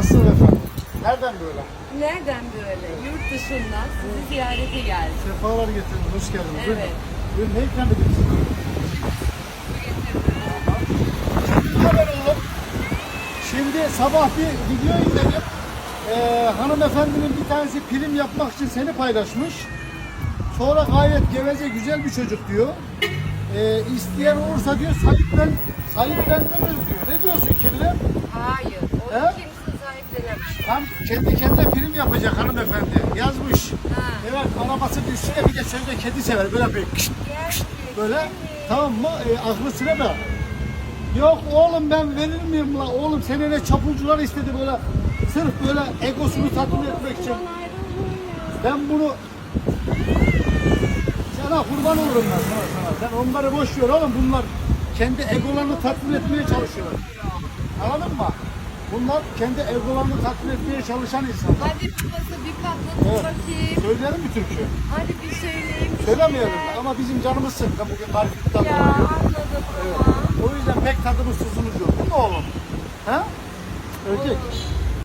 Nasıl efendim? Nereden böyle? Nereden böyle? Yurt dışından sizi ziyarete geldim. Sefalar getirdiniz. Hoş geldiniz. Evet. Buyurun ne ikram edeyim size? Haber oğlum? Şimdi sabah bir video izledim. Ee, hanımefendinin bir tanesi prim yapmak için seni paylaşmış. Sonra gayet geveze güzel bir çocuk diyor. Ee, isteyen olursa diyor sahiplen, sahiplendiririz diyor. Ne diyorsun Kirli? Tam kendi kendine prim yapacak hanımefendi. Yazmış. Ha. Evet arabası bir üstüne bir de sözde kedi sever. Böyle bir kışt, Gerçek. böyle. Tamam mı? E, aklı sıra da. Yok oğlum ben verir miyim la? Oğlum seni ne çapulcular istedi böyle. Sırf böyle egosunu tatmin etmek için. Ben bunu sana kurban olurum ben sana, sana. Sen onları boş ver oğlum bunlar kendi egolarını tatmin etmeye çalışıyorlar. Anladın mı? Bunlar kendi egolarını tatmin etmeye çalışan insanlar. Hadi babası bir patlatın Evet. bakayım. Söyleyelim mi türkü? Hadi bir söyleyeyim. bir Söylemeyelim şeyler. ama bizim canımız sıkkın bugün marifetten Ya dolayı. anladım Evet. ama. O yüzden pek tadımız tuzumuz yok. Mi oğlum? Ha? Ölecek.